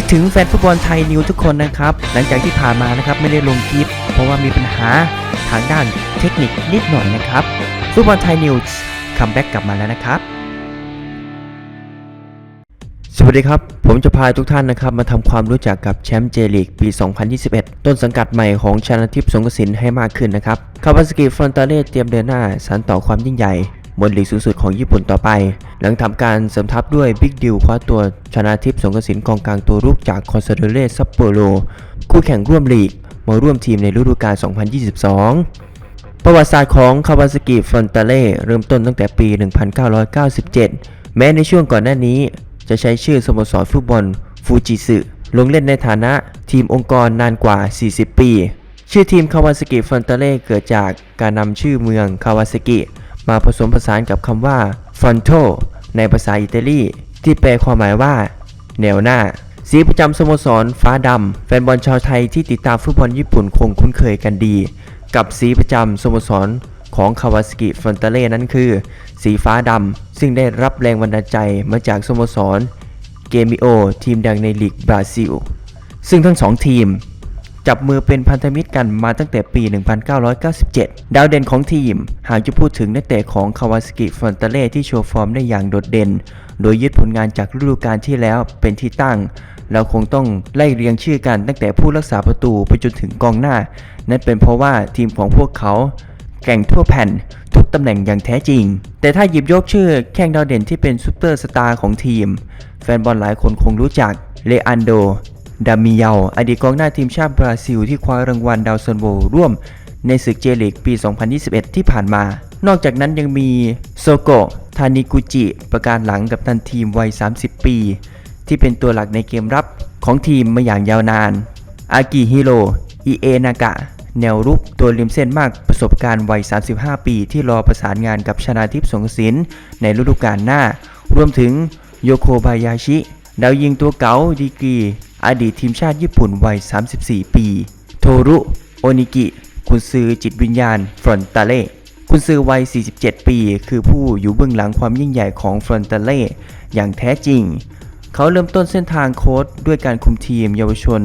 คิดถึงแฟนฟุตบอลไทยนิวทุกคนนะครับ หลังจากที่ผ่านมานะครับไม่ได้ลงคลิป เพราะว่ามีปัญหาทางด้านเทคนิคนิดหน่อยนะครับ ฟุตบอลไทยนิวคัมแบ็กกลับมาแล้วนะครับ สวัสดีครับ ผมจะพาทุกท่านนะครับ มาทำความรู้จักกับแชมป์เจลีกปี 2021 ต้นสังกัดใหม่ของชนะทิพย์สงกสินให้มากขึ้นนะครับ คาวาสกิฟรอนตาเล่เตรียมเดินหน้าสานต่อความยิ่งใหญ่ บนลีกสูงสุดของญี่ปุ่นต่อไป หลังทำการเสริมทัพด้วยบิ๊กดิวคว้าตัวชนะทิพย์สงกระสินกองกลางตัวรุกจากคอนซาโดเรซัปโปโรคู่แข่งร่วมลีกมาร่วมทีมในฤดูกาล 2022 ประวัติศาสตร์ของคาวาสกิฟอนตาเล่เริ่มต้นตั้งแต่ปี 1997 แม้ในช่วงก่อนหน้านี้จะใช้ชื่อสโมสรฟุตบอลฟูจิสึลงเล่นในฐานะทีมองค์กรนานกว่า 40 ปี ชื่อทีมคาวาสกิฟอนตาเล่เกิดจากการนำชื่อเมืองคาวาสกิ มาผสมผสานกับคำว่าฟรอนโตในภาษาอิตาลี ที่แปลความหมายว่า แนวหน้า สีประจำสโมสร ฟ้าดำแฟนบอลชาวไทยที่ติดตามฟุตบอลญี่ปุ่นคงคุ้นเคยกันดี กับสีประจำสโมสรของคาวาสกิฟอนตาเล่นั้นคือ สีฟ้าดำซึ่งได้รับแรงบันดาลใจมาจากสโมสรเกมิโอทีมดังในลีกบราซิล ซึ่งทั้งสองทีม จับมือเป็นพันธมิตรกันมาตั้งแต่ปี 1997 ดาวเด่นของทีม หากจะพูดถึงนักเตะของคาวาสกิฟอนตาเล่ที่โชว์ฟอร์มได้อย่างโดดเด่น โดยยึดผลงานจากฤดูกาลที่แล้วเป็นที่ตั้ง เราคงต้องไล่เรียงชื่อกันตั้งแต่ผู้รักษาประตูไปจนถึงกองหน้า นั่นเป็นเพราะว่าทีมของพวกเขาแก่งทั่วแผ่นทุกตำแหน่งอย่างแท้จริง แต่ถ้าหยิบยกชื่อแข้งดาวเด่นที่เป็นซูเปอร์สตาร์ของทีม แฟนบอลหลายคนคงรู้จักเลอันโด ดามิเยาอดีตกองหน้าทีมชาติบราซิล ที่คว้ารางวัลดาวซันโวร่วม ในศึกเจลีกปี 2021 ที่ผ่านมา นอกจากนั้นยังมีโซโกะทานิกุจิ ประการหลังกับตันทีมวัย 30 ปี ที่เป็นตัวหลักในเกมรับของทีมมาอย่างยาวนาน อากิฮิโรอิเอนากะ แนวรุกตัวริมเส้นมากประสบการณ์วัย 35 ปี ที่รอประสานงานกับชนาทิพย์สงสินในฤดูกาลหน้ารวมถึงโยโคบายาชิ ดาวยิงตัวเก๋าดีกรีอดีตทีมชาติญี่ปุ่นวัย 34 ปี โทรุ โอนิกิ คุณซือจิตวิญญาณ ฟรอนตาเล่ คุณซือวัย 47 ปี คือผู้อยู่เบื้องหลังความยิ่งใหญ่ของฟรอนตาเล่อย่างแท้จริง เขาเริ่มต้นเส้นทางโค้ชด้วยการคุมทีมเยาวชน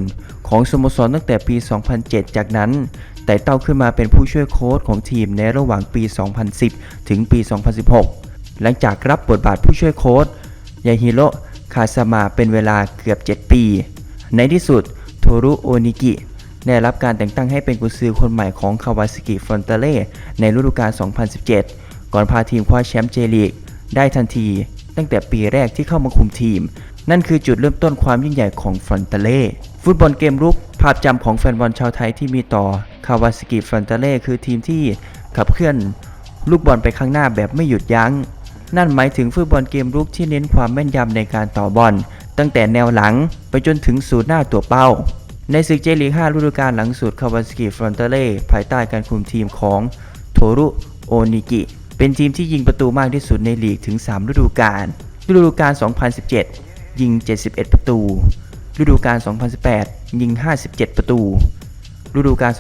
ของสโมสรตั้งแต่ปี 2007 จากนั้นแต่เต้าขึ้นมาเป็นผู้ช่วยโค้ชของทีมในระหว่างปี 2010 ถึงปี 2016 หลังจากรับบทบาทผู้ช่วยโค้ชยาฮิโร คาซามาเป็นเวลาเกือบ 7 ปี ในที่สุดโทรุโอนิกิได้รับการแต่งตั้งให้เป็นกุญซือคนใหม่ของคาวาสกิฟอนตาเล่ในฤดูกาล 2017 ก่อนพาทีมคว้าแชมป์เจลีกได้ทันที ตั้งแต่ปีแรกที่เข้ามาคุมทีม นั่นคือจุดเริ่มต้นความยิ่งใหญ่ของฟอนตาเล่ฟุตบอลเกมรุกภาพจำของแฟนบอลชาวไทยที่มีต่อคาวาสกิฟอนตาเล่คือทีมที่ขับเคลื่อน ลูกบอลไปข้างหน้าแบบไม่หยุดยัง้ง นั่นหมายถึงฟุตบอลเกมรุกที่เน้นความแม่นยำในการต่อบอล ตั้งแต่แนวหลังไปจนถึงศูนย์หน้าตัวเป้า ในศึกเจลีก5ฤดูกาลหลังสุดคาวาสกิฟรอนเตเล่ภายใต้การคุมทีมของโทรุโอนิกิ เป็นทีมที่ยิงประตูมากที่สุดในลีกถึง 3 ฤดูกาลฤดูกาล 2017 ยิง 71 ประตู ฤดูกาล 2018 ยิง 57 ประตู ฤดูกาล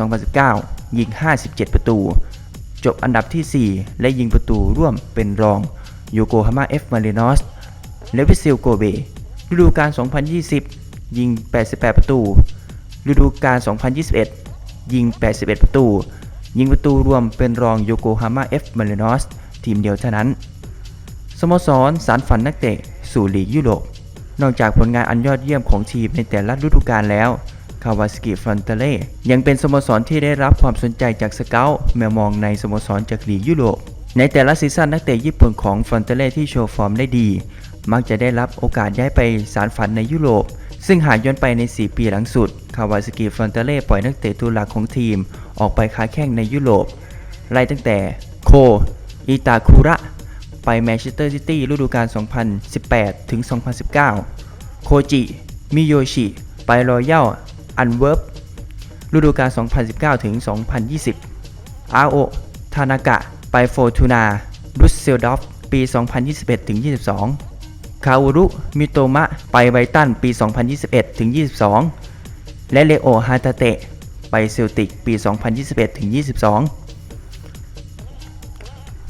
2019 ยิง 57 ประตู จบอันดับที่ 4 และยิงประตูร่วมเป็นรอง โยโกฮาม่าเอฟมารินอสและวิซิลโกเบฤดูกาล 2020 ยิง 88 ประตู ฤดูกาล 2021 ยิง 81 ประตู ยิงประตูรวมเป็นรองโยโกฮาม่าเอฟมารินอสทีมเดียวเท่านั้น สโมสรสารฝันนักเตะสู่ลีกยุโรป นอกจากผลงานอันยอดเยี่ยมของทีมในแต่ละฤดูกาลแล้วคาวาสกิฟรอนเตเล่ยังเป็นสโมสรที่ได้รับความสนใจจากสเกลแมวมองในสโมสรจากลีกยุโรป ในแต่ละซีซั่นนักเตะญี่ปุ่นของฟอนเตเล่ที่โชว์ฟอร์มได้ดี มักจะได้รับโอกาสย้ายไปสารฝันในยุโรป ซึ่งหากย้อนไปใน 4 ปีหลังสุด คาวาสกิฟอนเตเล่ปล่อยนักเตะตัวหลักของทีม ออกไปค้าแข่งในยุโรป ไล่ตั้งแต่โค อิตาคุระ ไปแมนเชสเตอร์ซิตี้ฤดูกาล 2018 ถึง 2019 โคจิ มิโยชิ ไปรอยัลอันเวิร์ปฤดูกาล 2019 ถึง 2020 อาโอ ทานากะ ไปโฟทูนารุสเซลดอฟปี 2021ถึง22 คาอุรุ มิโตมะ ไปไบตันปี 2021ถึง22 และเลโอ ฮาตาเตะ ไปเซลติกปี 2021ถึง22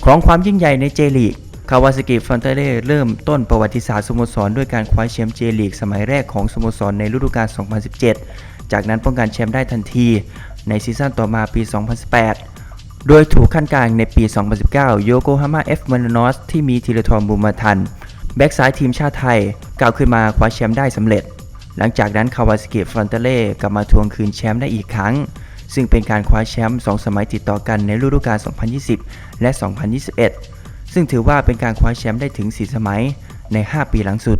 ของความยิ่งใหญ่ในเจลีก คาวาซากิฟอนเตเล่เริ่มต้นประวัติศาสตร์สโมสรด้วยการคว้าแชมป์เจลีกสมัยแรกของสโมสรในฤดูกาล 2017 จากนั้นป้องกันแชมป์ได้ทันที ในซีซั่นต่อมาปี 2018 โดยถูกขั้นกลางในปี 2019 โยโกฮาม่าเอฟมานนอสที่มีธีรทรบุญมาทัน แบ็กซ้ายทีมชาติไทยก้าวขึ้นมาคว้าแชมป์ได้สำเร็จ หลังจากนั้นคาวาซากิฟอนเตเล่กลับมาทวงคืนแชมป์ได้อีกครั้ง ซึ่งเป็นการคว้าแชมป์2สมัยติดต่อกันในฤดูกาล 2020 และ 2021 ซึ่งถือว่าเป็นการคว้าแชมป์ได้ถึง 4 สมัยใน 5 ปีหลังสุด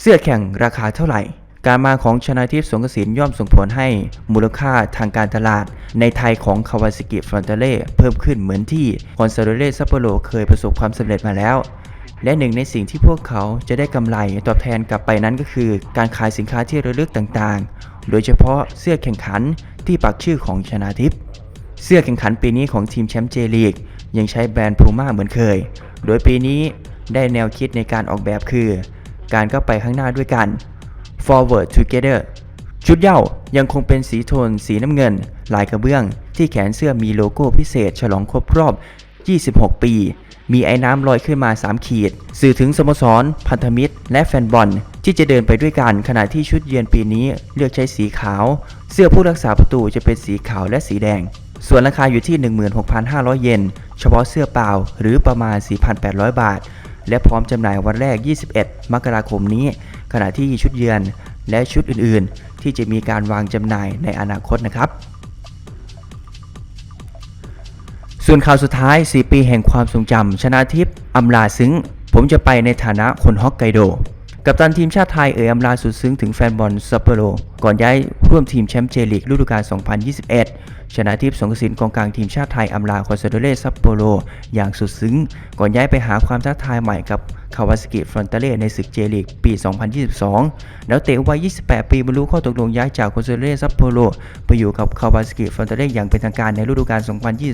เสื้อแข่งราคาเท่าไหร่ การมาของชนาทิพย์สงกระสินย่อมส่งผลให้มูลค่าทางการตลาด ในไทยของคาวาซากิฟรอนเตเล่เพิ่มขึ้นเหมือนที่คอนซาโดเล่ซัปโปโรเคยประสบความสำเร็จมาแล้ว และหนึ่งในสิ่งที่พวกเขาจะได้กำไรตอบแทนกลับไปนั้นก็คือ การขายสินค้าที่ระลึกต่างๆ โดยเฉพาะเสื้อแข่งขันที่ปักชื่อของชนาทิพย์เสื้อแข่งขันปีนี้ของทีมแชมป์เจลีกยังใช้แบรนด์พูม่าเหมือนเคย โดยปีนี้ได้แนวคิดในการออกแบบคือ การก้าวไปข้างหน้าด้วยกัน forward together ชุดเย้ายังคงเป็นสีโทนสีน้ำเงิน ลายกระเบื้อง ที่แขนเสื้อมีโลโก้พิเศษ ฉลองครบรอบ 26 ปี มีไอ้น้ำลอยขึ้นมา 3 ขีด สื่อถึงสโมสร พันธมิตร และแฟนบอล ที่จะเดินไปด้วยกันขณะที่ชุดเยือนปีนี้เลือกใช้สีขาว เสื้อผู้รักษาประตูจะเป็นสีขาวและสีแดง ส่วนราคาอยู่ที่ 16,500 เยน เฉพาะเสื้อเปล่าหรือประมาณ 4,800 บาท และพร้อมจำหน่ายวันแรก 21 มกราคมนี้ ขณะที่ชุดเยือนและชุดอื่นๆ ที่จะมีการวางจำหน่ายในอนาคตนะครับ ส่วนข่าวสุดท้าย 4 ปีแห่งความทรงจำชนะทิพย์อำลาซึ้ง ผมจะไปในฐานะคนฮอกไกโด กัปตันทีมชาติไทยเอ่ยอำลาสุดซึ้งถึงแฟนบอลซัปโปโร ก่อนย้ายร่วมทีมแชมป์เจลีกฤดูกาล 2021 ชนะทิพย์สงกระสินกองกลางทีมชาติไทยอำลาคอนซาโดเลซัปโปโรอย่างสุดซึ้ง ก่อนย้ายไปหาความท้าทายใหม่กับคาวาซากิฟรอนเตเล่ในศึกเจลีกปี 2022 แล้วเตะวัย 28 ปีบรรลุข้อตกลงย้ายจากคอนซาโดเล่ซัปโปโรไปอยู่กับคาวาซากิฟรอนเตเล่อย่างเป็นทางการในฤดูกาล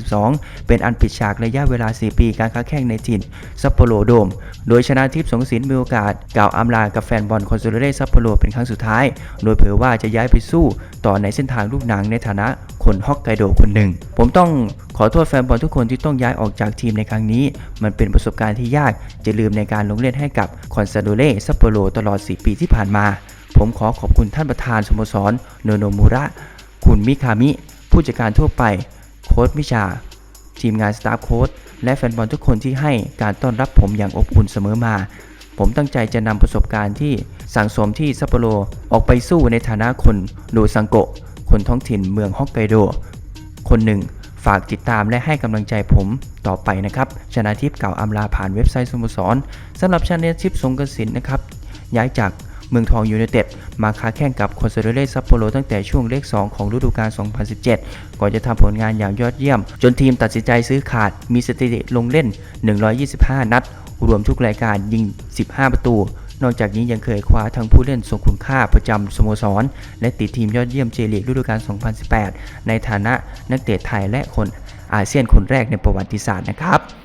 2022 เป็นอันปิดฉากระยะเวลา 4 ปีการค้าแข่งในถิ่นซัปโปโรโดม โดยชนะทิพย์สงกสินมีโอกาสกล่าวอำลากับแฟนบอลคอนซาโดเล่ซัปโปโรเป็นครั้งสุดท้าย โดยเผยว่าจะย้ายไปสู้ต่อในเส้นทางลูกหนังในฐานะคนฮอกไกโดคนหนึ่ง ผมต้องขอโทษแฟนบอลทุกคนที่ต้องย้ายออกจากทีมในครั้งนี้ มันเป็นประสบการณ์ที่ยากจะลืมในการลงเล่นให้กับคอนซาโดเล่ซัปโปโรตลอด 4 ปีที่ผ่านมา ผมขอขอบคุณท่านประธานสโมสรโนโนมูระ คุณมิคามิ ผู้จัดการทั่วไป โค้ชมิชา ทีมงานสตาฟโค้ชและแฟนบอลทุกคนที่ให้การต้อนรับผมอย่างอบอุ่นเสมอมา ผมตั้งใจจะนำประสบการณ์ที่ สั่งสมที่ซัปโปโรออกไปสู้ในฐานะคนโดซังโกะ คนท้องถิ่นเมืองฮอกไกโด คนหนึ่งฝากติดตามและให้กำลังใจผมต่อไปนะครับ ชนะทิพย์กล่าวอำลาผ่านเว็บไซต์สโมสรสำหรับชนะทิพย์สงกระสินนะครับ ย้ายจากเมืองทองยูไนเต็ดมาค้าแข่งกับคอนเซาโดเล่ซัปโปโรตั้งแต่ช่วงเลข 2 ของฤดูกาล 2017 ก่อนจะทำผลงานอย่างยอดเยี่ยม จนทีมตัดสินใจซื้อขาดมีสถิติลงเล่น 125 นัด รวมทุกรายการยิง 15 ประตู นอกจากนี้ยังเคยคว้าทั้งผู้เล่นทรงคุณค่าประจำสโมสร และติดทีมยอดเยี่ยมเจลีกฤดูกาล 2018 ในฐานะนักเตะไทยและคนอาเซียนคนแรกในประวัติศาสตร์นะครับ